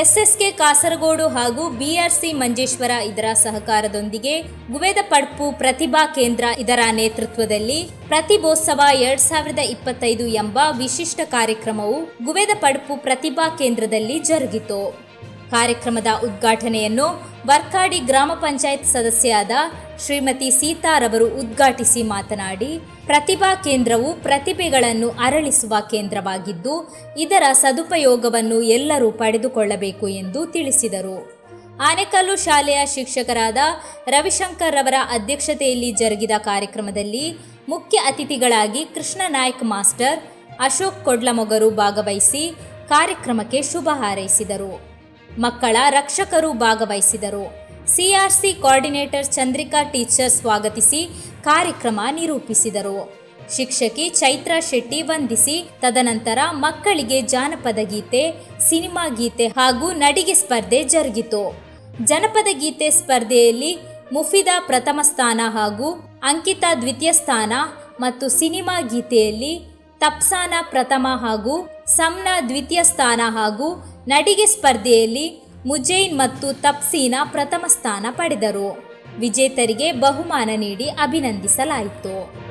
SSK Kasaragod ಹಾಗೂ BRC Manjeshwar ಇದರ ಸಹಕಾರದೊಂದಿಗೆ ಗುವೆದ ಪಡ್ಪು ಪ್ರತಿಭಾ ಕೇಂದ್ರ ಇದರ ನೇತೃತ್ವದಲ್ಲಿ ಪ್ರತಿಭೋತ್ಸವ ಎರಡ್ ಸಾವಿರದ ಇಪ್ಪತ್ತೈದು ಎಂಬ ವಿಶಿಷ್ಟ ಕಾರ್ಯಕ್ರಮವು ಗುವೆದ ಪಡ್ಪು ಪ್ರತಿಭಾ ಕೇಂದ್ರದಲ್ಲಿ ಜರುಗಿತು. ಕಾರ್ಯಕ್ರಮದ ಉದ್ಘಾಟನೆಯನ್ನು ವರ್ಕಾಡಿ ಗ್ರಾಮ ಪಂಚಾಯತ್ ಸದಸ್ಯರಾದ ಶ್ರೀಮತಿ ಸೀತಾರವರು ಉದ್ಘಾಟಿಸಿ ಮಾತನಾಡಿ, ಪ್ರತಿಭಾ ಕೇಂದ್ರವು ಪ್ರತಿಭೆಗಳನ್ನು ಅರಳಿಸುವ ಕೇಂದ್ರವಾಗಿದ್ದು, ಇದರ ಸದುಪಯೋಗವನ್ನು ಎಲ್ಲರೂ ಪಡೆದುಕೊಳ್ಳಬೇಕು ಎಂದು ತಿಳಿಸಿದರು. ಆನೆಕಲ್ಲು ಶಾಲೆಯ ಶಿಕ್ಷಕರಾದ ರವಿಶಂಕರ್ ರವರ ಅಧ್ಯಕ್ಷತೆಯಲ್ಲಿ ಜರುಗಿದ ಕಾರ್ಯಕ್ರಮದಲ್ಲಿ ಮುಖ್ಯ ಅತಿಥಿಗಳಾಗಿ ಕೃಷ್ಣ ನಾಯ್ಕ್ ಮಾಸ್ಟರ್, ಅಶೋಕ್ ಕೊಡ್ಲಮೊಗರು ಭಾಗವಹಿಸಿ ಕಾರ್ಯಕ್ರಮಕ್ಕೆ ಶುಭ ಹಾರೈಸಿದರು. ಮಕ್ಕಳ ರಕ್ಷಕರು ಭಾಗವಹಿಸಿದರು. ಸಿಆರ್ಸಿ ಕೋಆರ್ಡಿನೇಟರ್ ಚಂದ್ರಿಕಾ ಟೀಚರ್ ಸ್ವಾಗತಿಸಿ ಕಾರ್ಯಕ್ರಮ ನಿರೂಪಿಸಿದರು. ಶಿಕ್ಷಕಿ ಚೈತ್ರಾ ಶೆಟ್ಟಿ ವಂದಿಸಿ, ತದನಂತರ ಮಕ್ಕಳಿಗೆ ಜಾನಪದ ಗೀತೆ, ಸಿನಿಮಾ ಗೀತೆ ಹಾಗೂ ನಡಿಗೆ ಸ್ಪರ್ಧೆ ಜರುಗಿತು. ಜನಪದ ಗೀತೆ ಸ್ಪರ್ಧೆಯಲ್ಲಿ ಮುಫಿದಾ ಪ್ರಥಮ ಸ್ಥಾನ ಹಾಗೂ ಅಂಕಿತಾ ದ್ವಿತೀಯ ಸ್ಥಾನ ಮತ್ತು ಸಿನಿಮಾ ಗೀತೆಯಲ್ಲಿ ತಪ್ಸಾನ ಪ್ರಥಮ ಹಾಗೂ ಸಂನ ದ್ವಿತೀಯ ಸ್ಥಾನ ಹಾಗೂ ನಡಿಗೆ ಸ್ಪರ್ಧೆಯಲ್ಲಿ ಮುಜೈನ್ ಮತ್ತು ತಪ್ಸೀನಾ ಪ್ರಥಮ ಸ್ಥಾನ ಪಡೆದರು. ವಿಜೇತರಿಗೆ ಬಹುಮಾನ ನೀಡಿ ಅಭಿನಂದಿಸಲಾಯಿತು.